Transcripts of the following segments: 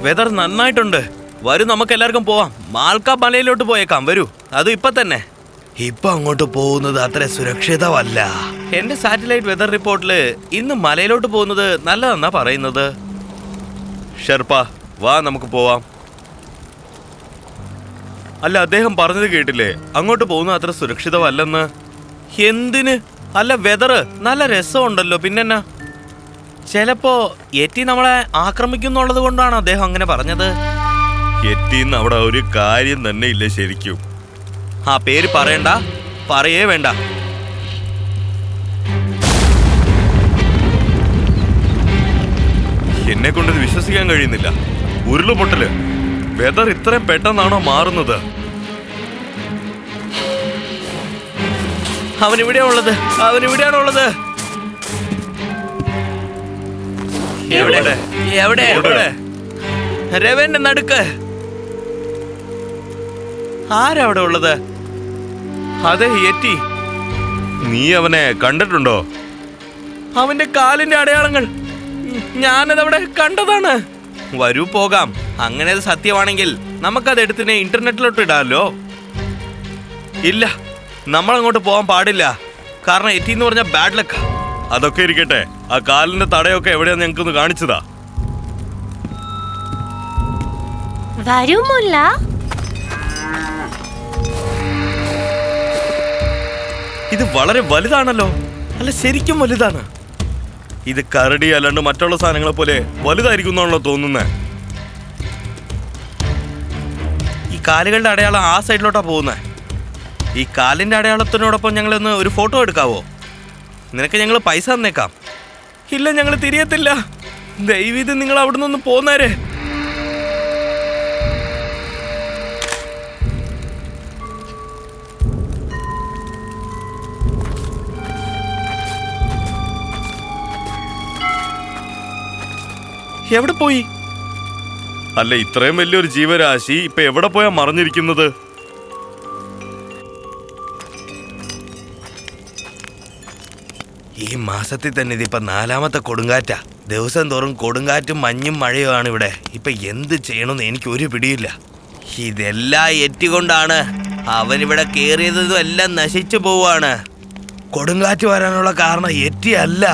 Weather നന്നായിട്ടുണ്ട്. വരും നമുക്ക് എല്ലാവർക്കും പോവാം. മാൽക്ക മലയിലോട്ട് പോയേക്കാം. വരൂ. അതും ഇപ്പൊ തന്നെ. ഇപ്പൊ അങ്ങോട്ട് പോകുന്നത് അത്ര സുരക്ഷിതമല്ല. എന്റെ സാറ്റലൈറ്റ് വെതർ റിപ്പോർട്ടിൽ ഇന്ന് മലയിലോട്ട് പോകുന്നത് നല്ലതെന്നാ പറയുന്നത്? ഷെർപ്പ വാ നമുക്ക് പോവാം. അല്ല അദ്ദേഹം പറഞ്ഞത് കേട്ടില്ലേ? അങ്ങോട്ട് പോകുന്നത് അത്ര സുരക്ഷിതമല്ലെന്ന്? എന്തിന്? അല്ല വെതർ നല്ല രസമുണ്ടല്ലോ പിന്നെന്നാ? ചിലപ്പോ എറ്റി നമ്മളെ ആക്രമിക്കുന്നുള്ളത് കൊണ്ടാണ് അദ്ദേഹം അങ്ങനെ പറഞ്ഞത്. എറ്റിന്ന് അവിടെ ഒരു കാര്യം തന്നെ ഇല്ല ശരിക്കും. ആ പേര് പറയണ്ട. പറയേ വേണ്ട. എന്നെ കൊണ്ടത് വിശ്വസിക്കാൻ കഴിയുന്നില്ല. ഉരുളുപൊട്ടൽ. വെതർ ഇത്രയും പെട്ടെന്നാണോ മാറുന്നത്? അവൻ ഇവിടെയാണുള്ളത് അവൻ ഇവിടെയാണുള്ളത് എവിടെ? എവിടെ? എവിടെ? രവന്റെ നടുക്ക്. ആരവിടെ ഉള്ളത്? അതെ എറ്റി നീ അവനെ കണ്ടിട്ടുണ്ടോ? അവന്റെ കാലിന്റെ അടയാളങ്ങൾ. ഞാനതവിടെ കണ്ടതാണ്. വരൂ പോകാം. അങ്ങനെ അത് സത്യമാണെങ്കിൽ നമുക്കത് എടുത്തിനെ ഇന്റർനെറ്റിലോട്ട് ഇടാമല്ലോ ഇല്ല നമ്മൾ അങ്ങോട്ട് പോകാൻ പാടില്ല. കാരണം എറ്റി എന്ന് പറഞ്ഞ ബാഡ് ലക്ക് അതൊക്കെ ഇരിക്കട്ടെ. ആ കാലിന്റെ തടയൊക്കെ എവിടെയാ ഞങ്ങൾക്കൊന്ന് കാണിച്ചതാ? വരൂ മുല്ല. ഇത് വളരെ വലുതാണല്ലോ. അല്ല ശരിക്കും വലുതാണ്. ഇത് കരടി അല്ലാണ്ട് മറ്റുള്ള സാധനങ്ങളെ പോലെ വലുതായിരിക്കും എന്നാണല്ലോ തോന്നുന്നേ. ഈ കാലുകളുടെ അടയാളം ആ സൈഡിലോട്ടാ പോകുന്നത് ഈ കാലിന്റെ അടയാളത്തിനോടൊപ്പം ഞങ്ങളൊന്ന് ഒരു ഫോട്ടോ എടുക്കാവോ? നിനക്ക് ഞങ്ങൾ പൈസ തന്നേക്കാം. ഇല്ല ഞങ്ങൾ തിരിയത്തില്ല. ദൈവീത് നിങ്ങൾ അവിടെ നിന്ന് പോന്നേരെ. എവിടെ പോയി? അല്ല ഇത്രയും വലിയൊരു ജീവരാശി ഇപ്പൊ എവിടെ പോയാ മറിഞ്ഞിരിക്കുന്നത്? ഈ മാസത്തിൽ തന്നെ ഇതിപ്പോ നാലാമത്തെ കൊടുങ്കാറ്റാ. ദിവസം തോറും കൊടുങ്കാറ്റും മഞ്ഞും മഴയുമാണ് ഇവിടെ. ഇപ്പൊ എന്ത് ചെയ്യണമെന്ന് എനിക്ക് ഒരു പിടിയില്ല. ഇതെല്ലാം എറ്റിക്കൊണ്ടാണ് അവനിവിടെ കേറിയതും എല്ലാം നശിച്ചു പോവാണ് കൊടുങ്കാറ്റ് വരാനുള്ള കാരണം എറ്റിയല്ല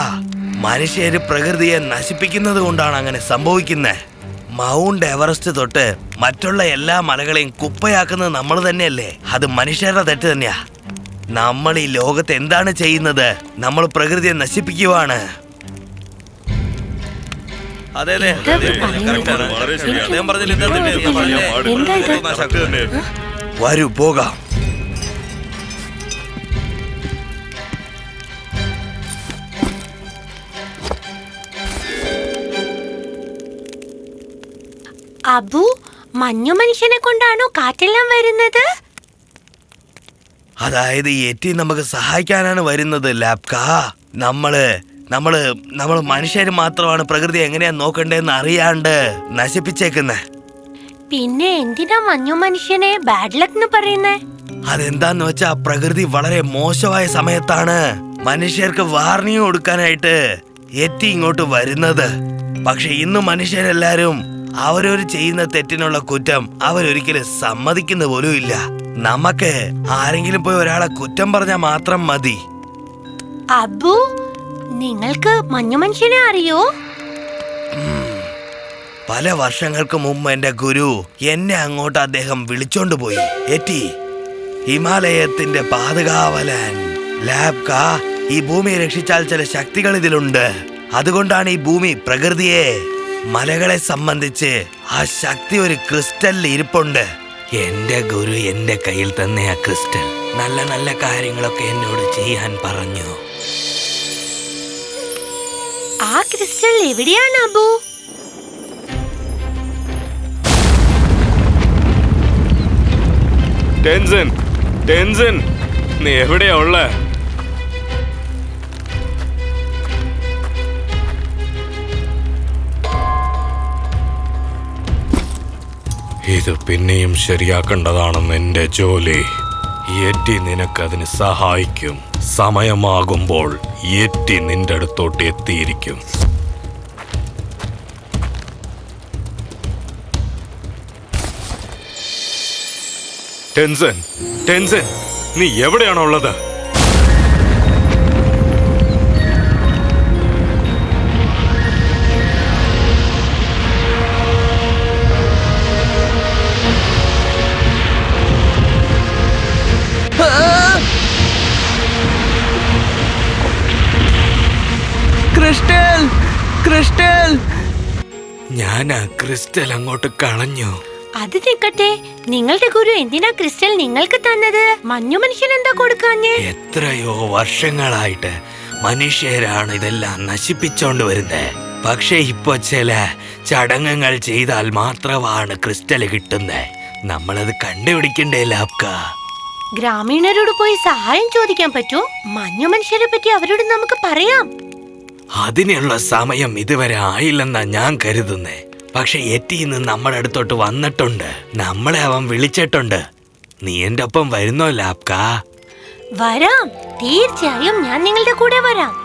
മനുഷ്യര് പ്രകൃതിയെ നശിപ്പിക്കുന്നത് കൊണ്ടാണ് അങ്ങനെ സംഭവിക്കുന്നത് മൗണ്ട് എവറസ്റ്റ് തൊട്ട് മറ്റുള്ള എല്ലാ മലകളെയും കുപ്പയാക്കുന്നത് നമ്മൾ തന്നെയല്ലേ? അത് മനുഷ്യരുടെ തെറ്റ് തന്നെയാ. നമ്മൾ ഈ ലോകത്ത് എന്താണ് ചെയ്യുന്നത്? നമ്മൾ പ്രകൃതിയെ നശിപ്പിക്കുവാണ്. അതെ അതെ. എന്താ അതെ, അബു മഞ്ഞു മനുഷ്യനെ കൊണ്ടാണോ കാറ്റെല്ലാം വരുന്നത്? അതായത് എറ്റി നമുക്ക് സഹായിക്കാനാണ് വരുന്നത് ലാപ്ക. നമ്മൾ നമ്മൾ നമ്മൾ മനുഷ്യര് മാത്രമാണ് പ്രകൃതി എങ്ങനെയാ നോക്കണ്ടേന്ന് അറിയാണ്ട് നശിപ്പിച്ചേക്കുന്നെ. പിന്നെ എന്തിനാ മഞ്ഞു മനുഷ്യനെ ബാഡ് ലക്ക് എന്ന് പറയുന്നേ? അതെന്താന്ന് വെച്ചാ പ്രകൃതി വളരെ മോശമായ സമയത്താണ് മനുഷ്യർക്ക് വാർണിംഗ് കൊടുക്കാനായിട്ട് എത്തി ഇങ്ങോട്ട് വരുന്നത്. പക്ഷെ ഇന്ന് മനുഷ്യരെല്ലാരും അവരൊരു ചെയ്യുന്ന തെറ്റിനുള്ള കുറ്റം അവരൊരിക്കലും സമ്മതിക്കുന്ന പോലും ഇല്ല. നമുക്ക് ആരെങ്കിലും പോയി ഒരാളെ കുറ്റം പറഞ്ഞാൽ മാത്രം മതി. അബു നിങ്ങൾക്ക് മഞ്ഞു മനുഷ്യനെ അറിയോ? പല വർഷങ്ങൾക്ക് മുമ്പ് എന്റെ ഗുരു എന്നെ അങ്ങോട്ട് അദ്ദേഹം വിളിച്ചോണ്ട് പോയി. എറ്റി ഹിമാലയത്തിന്റെ പാതുകാവലൻ ലാബ്ക ഈ ഭൂമിയെ രക്ഷിച്ചാൽ ചില ശക്തികൾ ഇതിലുണ്ട്. അതുകൊണ്ടാണ് ഈ ഭൂമി പ്രകൃതിയെ മലകളെ സംബന്ധിച്ച് ആ ശക്തി ഒരു ക്രിസ്റ്റലിൽ ഇരിപ്പുണ്ട്. എന്റെ ഗുരു എന്റെ കയ്യിൽ തന്നെ ആ ക്രിസ്റ്റൽ. നല്ല നല്ല കാര്യങ്ങളൊക്കെ എന്നോട് ചെയ്യാൻ പറഞ്ഞു. ആ ക്രിസ്റ്റൽ എവിടെയാണ് അബു? ടെൻസൻ ടെൻസൻ നീ എവിടെയാ ഉള്ളേ? ഇത് പിന്നെയും ശരിയാക്കേണ്ടതാണെന്ന് എന്റെ ജോലി. യെറ്റി നിനക്കതിന് സഹായിക്കും. സമയമാകുമ്പോൾ യെറ്റി നിന്റെ അടുത്തോട്ട് എത്തിയിരിക്കും. ടെൻസൻ ടെൻസൻ നീ എവിടെയാണുള്ളത്? Crystal crystal. ഞാൻ ആ ക്രിസ്റ്റൽ അങ്ങോട്ട് കളഞ്ഞു. അത് നിക്കട്ടെ നിങ്ങളുടെ ഗുരു എന്തിനാ ക്രിസ്റ്റൽ നിങ്ങൾക്ക് തന്നത്? മഞ്ഞു മനുഷ്യൻ എന്താ കൊടുക്കാഞ്ഞേ? എത്രയോ വർഷങ്ങളായിട്ട് മനുഷ്യരാണ് ഇതെല്ലാം നശിപ്പിച്ചോണ്ട് വരുന്നത് പക്ഷെ ഇപ്പൊ ചില ചടങ്ങുകൾ ചെയ്താൽ മാത്രമാണ് ക്രിസ്റ്റൽ കിട്ടുന്നത് നമ്മളത് കണ്ടുപിടിക്കണ്ടേ ലാപ്ക? ഗ്രാമീണരോട് പോയി സഹായം ചോദിക്കാൻ പറ്റൂ. മഞ്ഞു മനുഷ്യരെ പറ്റി അവരോട് നമുക്ക് പറയാം. അതിനുള്ള സമയം ഇതുവരെ ആയില്ലെന്നാ ഞാൻ കരുതുന്നേ. പക്ഷെ എറ്റിന്ന് നമ്മുടെ അടുത്തോട്ട് വന്നിട്ടുണ്ട്. നമ്മളെ അവൻ വിളിച്ചിട്ടുണ്ട്. നീ എന്റെ ഒപ്പം വരുന്നോ ലാപ്ക? വരാം. തീർച്ചയായും ഞാൻ നിങ്ങളുടെ കൂടെ വരാം.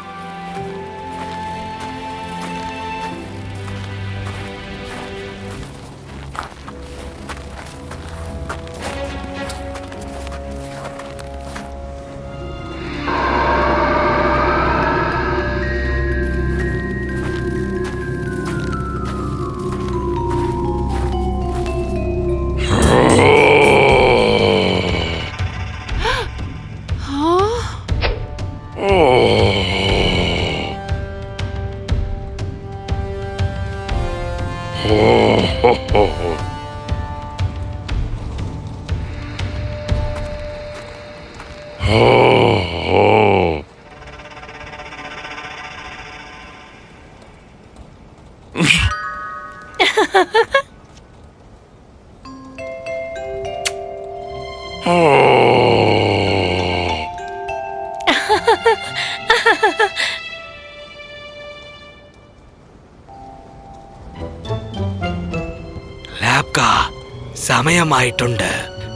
സമയമായിട്ടുണ്ട്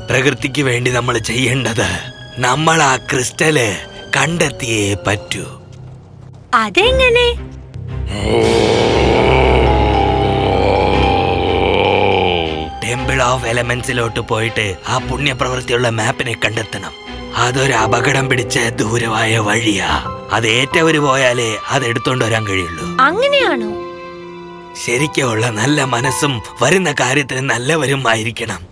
പ്രകൃതിക്ക് വേണ്ടി നമ്മൾ ചെയ്യേണ്ടത് നമ്മൾ ആ ക്രിസ്റ്റൽ കണ്ടെത്തിയേ പറ്റൂ അതെങ്ങനെ ടെമ്പിൾ ഓഫ് എലമെന്റ്സിലോട്ട് പോയിട്ട് ആ പുണ്യപ്രവൃത്തിയുള്ള മാപ്പിനെ കണ്ടെത്തണം. അതൊരു അപകടം പിടിച്ച ദൂരമായ വഴിയാ. അത് ഏറ്റവര് പോയാലേ അത് എടുത്തോണ്ട് വരാൻ കഴിയുള്ളൂ. അങ്ങനെയാണോ? ശരിക്കുള്ള നല്ല മനസ്സും വരുന്ന കാര്യത്തിന് നല്ലവരും ആയിരിക്കണം.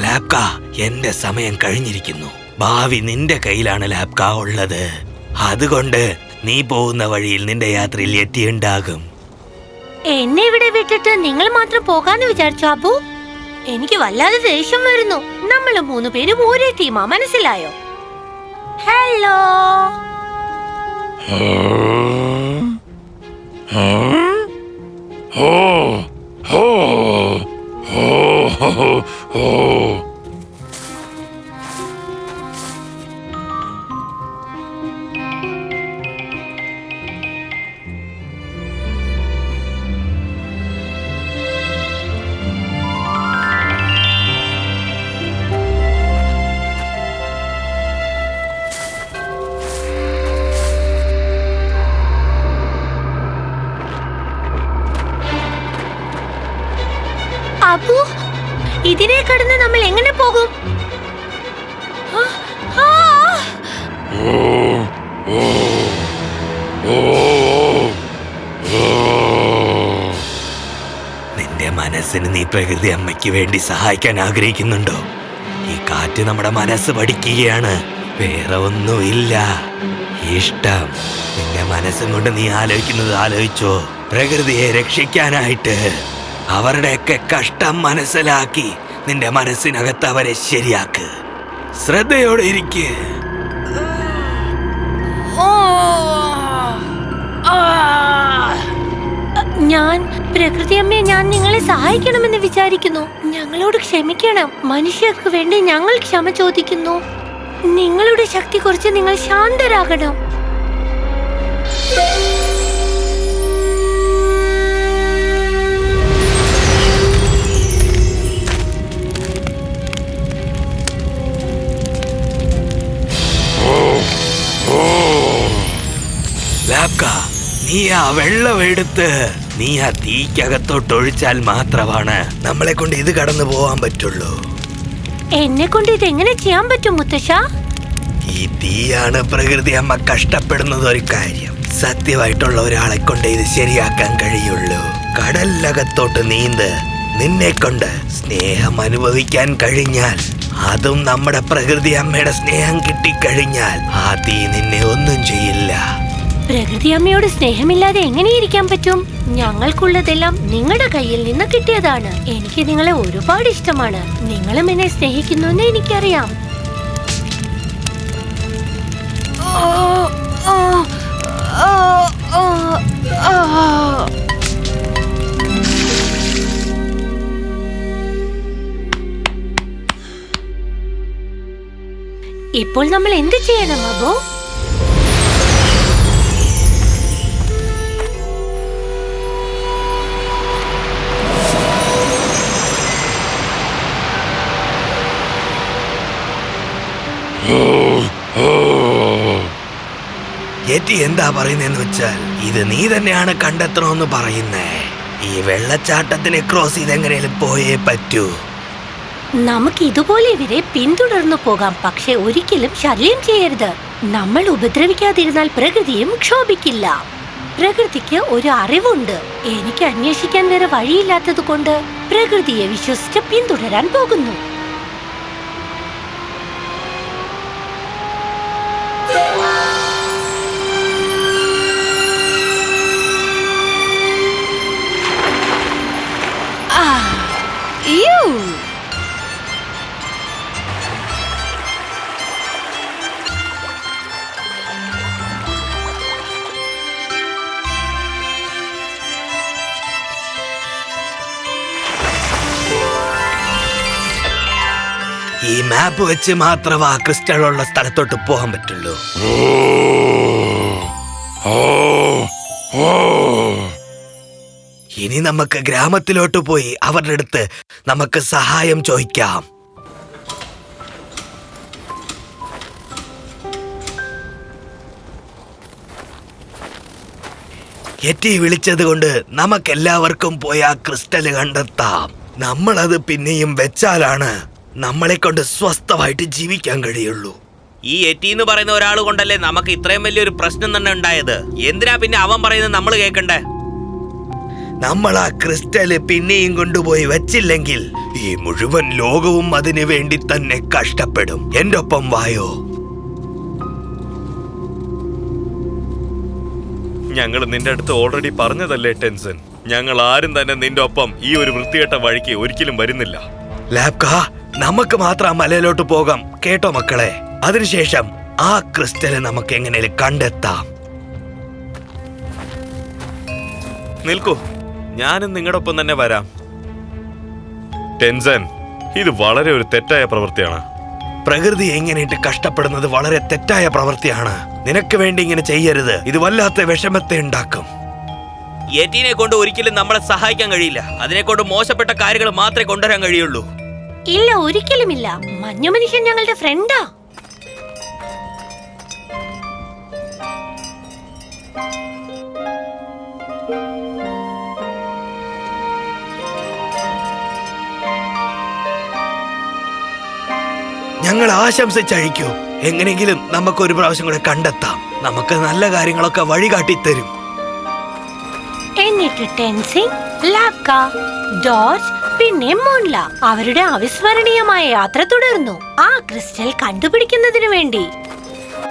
ലാപ്ക എന്റെ സമയം കഴിഞ്ഞിരിക്കുന്നു. ഭാവി നിന്റെ കയ്യിലാണ് ലാപ്ക ഉള്ളത്. അതുകൊണ്ട് നീ പോകുന്ന വഴിയിൽ നിന്റെ യാത്രയിൽ എത്തിയുണ്ടാകും. എന്നെ ഇവിടെ വിട്ടിട്ട് നിങ്ങൾ മാത്രം പോകാന്ന് വിചാരിച്ചു അബു? എനിക്ക് വല്ലാതെ ദേഷ്യം വരുന്നു. നമ്മൾ മൂന്ന് പേരും ഒരേ ടീമാ മനസ്സിലായോ? ഹലോ അബു മനസ്സിന് നീ പ്രകൃതി അമ്മയ്ക്ക് വേണ്ടി സഹായിക്കാൻ ആഗ്രഹിക്കുന്നുണ്ടോ? ഈ കാറ്റ് നമ്മുടെ മനസ്സ് പഠിക്കുകയാണ്. വേറെ ഒന്നുമില്ല. ഇഷ്ടം. നിന്റെ മനസ്സും കൊണ്ട് നീ ആലോചിക്കുന്നത് ആലോചിച്ചോ. പ്രകൃതിയെ രക്ഷിക്കാനായിട്ട് അവരുടെയൊക്കെ കഷ്ടം മനസ്സിലാക്കി നിന്റെ മനസ്സിനകത്ത് അവരെ ശരിയാക്ക്. ശ്രദ്ധയോടെ ഇരിക്ക്. ഞാൻ പ്രകൃതി അമ്മയെ ഞാൻ നിങ്ങളെ സഹായിക്കണമെന്ന് വിചാരിക്കുന്നു. ഞങ്ങളോട് ക്ഷമിക്കണം. മനുഷ്യർക്ക് വേണ്ടി ഞങ്ങൾ ക്ഷമ ചോദിക്കുന്നു. നിങ്ങളുടെ ശക്തി കുറിച്ച് നിങ്ങൾ ശാന്തരാകണം. നീ ആ വെള്ളം എടുത്ത് നീ ആ തീക്കകത്തോട്ട് ഒഴിച്ചാൽ മാത്രമാണ് നമ്മളെ കൊണ്ട് ഇത് കടന്നു പോവാൻ പറ്റുള്ളൂ. എന്നെ കൊണ്ട് ഇത് എങ്ങനെ ചെയ്യാൻ പറ്റും മുത്തശ്ശ? ഈ തീയാണ് പ്രകൃതി അമ്മ കഷ്ടപ്പെടുന്നത് ഒരു കാര്യം. സത്യമായിട്ടുള്ള ഒരാളെ കൊണ്ട് ഇത് ശരിയാക്കാൻ കഴിയുള്ളൂ. കടലിനകത്തോട്ട് നീന്ത് നിന്നെ കൊണ്ട് സ്നേഹം അനുഭവിക്കാൻ കഴിഞ്ഞാൽ അതും നമ്മുടെ പ്രകൃതി അമ്മയുടെ സ്നേഹം കിട്ടിക്കഴിഞ്ഞാൽ ആ തീ നിന്നെ ഒന്നും ചെയ്യില്ല. പ്രകൃതി അമ്മയോട് സ്നേഹമില്ലാതെ എങ്ങനെയിരിക്കാൻ പറ്റും? ഞങ്ങൾക്കുള്ളതെല്ലാം നിങ്ങളുടെ കയ്യിൽ നിന്ന് കിട്ടിയതാണ്. എനിക്ക് നിങ്ങളെ ഒരുപാട് ഇഷ്ടമാണ്. നിങ്ങളും എന്നെ സ്നേഹിക്കുന്നു എന്ന് എനിക്കറിയാം. ഇപ്പോൾ നമ്മൾ എന്ത് ചെയ്യണം അബോ? എറ്റി എന്താ പറയുന്നതെന്ന് വെച്ചാൽ ഇത് നീ തന്നെയാണ് കണ്ടെത്തണമെന്ന് പറയുന്നേ. ഈ വെള്ളച്ചാട്ടത്തിനെ ക്രോസ് ചെയ്തെങ്ങനെയും പോയേ പറ്റൂ. നമുക്ക് ഇതുപോലെ ഇവരെ പിന്തുടർന്നു പോകാം പക്ഷെ ഒരിക്കലും ശല്യം ചെയ്യരുത്. നമ്മൾ ഉപദ്രവിക്കാതിരുന്നാൽ പ്രകൃതിയും ക്ഷോഭിക്കില്ല. പ്രകൃതിക്ക് ഒരു അറിവുണ്ട്. എനിക്ക് അന്വേഷിക്കാൻ വേറെ വഴിയില്ലാത്തത് കൊണ്ട് പ്രകൃതിയെ വിശ്വസിച്ച് പിന്തുടരാൻ പോകുന്നു. ഈ വെച്ച് മാത്രമേ ആ ക്രിസ്റ്റൽ ഉള്ള സ്ഥലത്തോട്ട് പോകാൻ പറ്റുള്ളൂ. ഇനി നമുക്ക് ഗ്രാമത്തിലോട്ട് പോയി അവരുടെ അടുത്ത് നമുക്ക് സഹായം ചോദിക്കാം. എറ്റി വിളിച്ചത് കൊണ്ട് നമുക്കെല്ലാവർക്കും പോയി ആ ക്രിസ്റ്റൽ കണ്ടെത്താം. നമ്മളത് പിന്നെയും വെച്ചാലാണ് നമ്മളെ കൊണ്ട് സ്വസ്ഥമായിട്ട് ജീവിക്കാൻ കഴിയുള്ളൂ. ഈ എറ്റി എന്ന് പറയുന്ന ഒരാൾ കൊണ്ടല്ലേ നമുക്ക് ഇത്രയും വലിയൊരു പ്രശ്നം തന്നെ ഉണ്ടായത്? എന്തിനാ പിന്നെ അവൻ പറയുന്നത് നമ്മൾ കേൾക്കണ്ടേ നമ്മൾ ആ ക്രിസ്റ്റൽ പിന്നെയും കൊണ്ടുപോയി വെച്ചില്ലെങ്കിൽ ഈ മുഴുവൻ ലോകവും അതിനു വേണ്ടി തന്നെ കഷ്ടപ്പെടും. എന്റെ ഒപ്പം വായോ? ഞങ്ങൾ നിന്റെ അടുത്ത് ഓൾറെഡി പറഞ്ഞതല്ലേ ടെൻസൻ ഞങ്ങൾ ആരും തന്നെ നിന്റെ ഒപ്പം ഈ ഒരു വൃത്തികെട്ട വഴിക്ക് ഒരിക്കലും വരുന്നില്ല. ലാബ്ക നമുക്ക് മാത്രം ആ മലയിലോട്ട് പോകാം കേട്ടോ മക്കളെ? അതിനുശേഷം ആ ക്രിസ്റ്റൽ നമുക്ക് എങ്ങനെയും കണ്ടെത്താം. നിൽക്കൂ ഞാനും നിങ്ങളുടെ ഒപ്പം തന്നെ വരാം. ടെൻസൻ ഇത് വളരെ ഒരു തെറ്റായ പ്രവൃത്തിയാണ്. പ്രകൃതി എങ്ങനെയിട്ട് കഷ്ടപ്പെടുന്നത് വളരെ തെറ്റായ പ്രവൃത്തിയാണ്. നിനക്ക് വേണ്ടി ഇങ്ങനെ ചെയ്യരുത്. ഇത് വല്ലാത്ത വിഷമത്തെ ഉണ്ടാക്കും. എറ്റിനെ കൊണ്ട് ഒരിക്കലും നമ്മളെ സഹായിക്കാൻ കഴിയില്ല. അതിനെ കൊണ്ട് മോശപ്പെട്ട കാര്യങ്ങൾ മാത്രമേ കൊണ്ടുവരാൻ കഴിയുള്ളൂ. ഇല്ല ഒരിക്കലുമില്ല. മഞ്ഞ മനുഷ്യൻ ഞങ്ങളുടെ ഫ്രണ്ടാ ഞങ്ങൾ ആശംസിച്ചഴിക്കൂ. എങ്ങനെയെങ്കിലും നമുക്ക് ഒരു പ്രാവശ്യം കൂടെ കണ്ടെത്താം. നമുക്ക് നല്ല കാര്യങ്ങളൊക്കെ വഴികാട്ടി തരും എന്നിട്ട് ടെൻസിങ്? ലാക്ക ജോർജ് പിന്നെ മോൺല അവരുടെ അവിസ്മരണീയമായ യാത്ര തുടർന്നു. ആ ക്രിസ്റ്റൽ കണ്ടുപിടിക്കുന്നതിനു വേണ്ടി.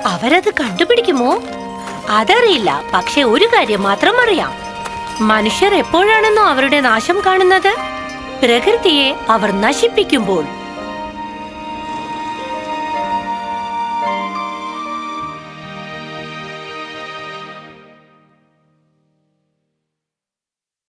അവരത് കണ്ടുപിടിക്കുമോ? അതറിയില്ല പക്ഷെ ഒരു കാര്യം മാത്രം അറിയാം. മനുഷ്യർ എപ്പോഴാണെന്നോ അവരുടെ നാശം കാണുന്നത്? പ്രകൃതിയെ അവർ നശിപ്പിക്കുമ്പോൾ.